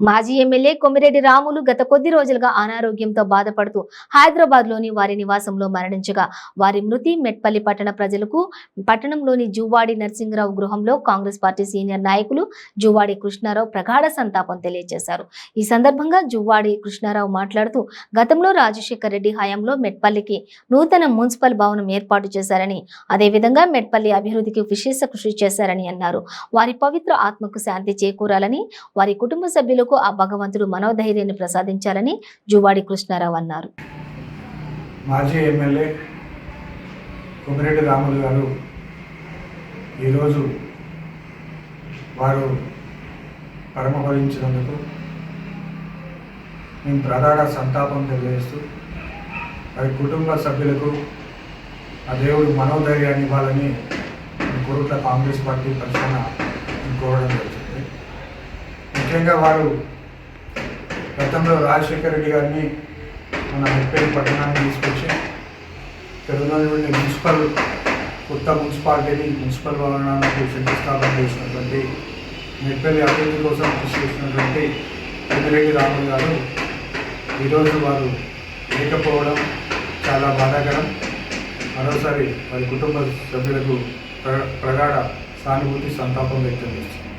మాజీ ఎమ్మెల్యే కొమిరెడ్డి రాములు గత కొద్ది రోజులుగా అనారోగ్యంతో బాధపడుతూ హైదరాబాద్లోని వారి నివాసంలో మరణించగా వారి మృతి మెట్పల్లి పట్టణ ప్రజలకు పట్టణంలోని జువ్వాడి నరసింహరావు గృహంలో కాంగ్రెస్ పార్టీ సీనియర్ నాయకులు జువ్వాడి కృష్ణారావు ప్రగాఢ సంతాపం తెలియజేశారు. ఈ సందర్భంగా జువ్వాడి కృష్ణారావు మాట్లాడుతూ గతంలో రాజశేఖర్ రెడ్డి హయాంలో మెట్పల్లికి నూతన మున్సిపల్ భవనం ఏర్పాటు చేశారని అదేవిధంగా మెట్పల్లి అభివృద్ధికి విశేష కృషి చేశారని అన్నారు. వారి పవిత్ర ఆత్మకు శాంతి చేకూరాలని వారి కుటుంబ సభ్యులు సభ్యులకు ఆ భగవంతుడు మనోధైర్యాన్ని ప్రసాదించాలని జువాడి కృష్ణారావు అన్నారు. మాజీ ఎమ్మెల్యే కొమిరెడ్డి రాములు గారు ఈరోజు వారు పరమపదించినందుకు మేము ప్రగాఢ సంతాపం తెలియజేస్తూ వారి కుటుంబ సభ్యులకు ఆ దేవుడు మనోధైర్యాన్ని ఇవ్వాలని ఈ కోరుట్ల కాంగ్రెస్ పార్టీ ప్రధాన ముఖ్యంగా వారు గతంలో రాజశేఖర రెడ్డి గారిని మన ముప్పేరు పట్టణాన్ని తీసుకొచ్చి తెలుగులోని మున్సిపల్ కొత్త మున్సిపాలిటీని మున్సిపల్ భవనానికి శంకుస్థాపన చేసినటువంటి మెట్పల్లి అభివృద్ధి కోసం కృషి చేసినటువంటి పెద్దిరెడ్డి రాములు గారు ఈరోజు వారు లేకపోవడం చాలా బాధాకరం. మరోసారి వారి కుటుంబ సభ్యులకు ప్ర ప్రగాఢ సానుభూతి సంతాపం వ్యక్తం చేస్తుంది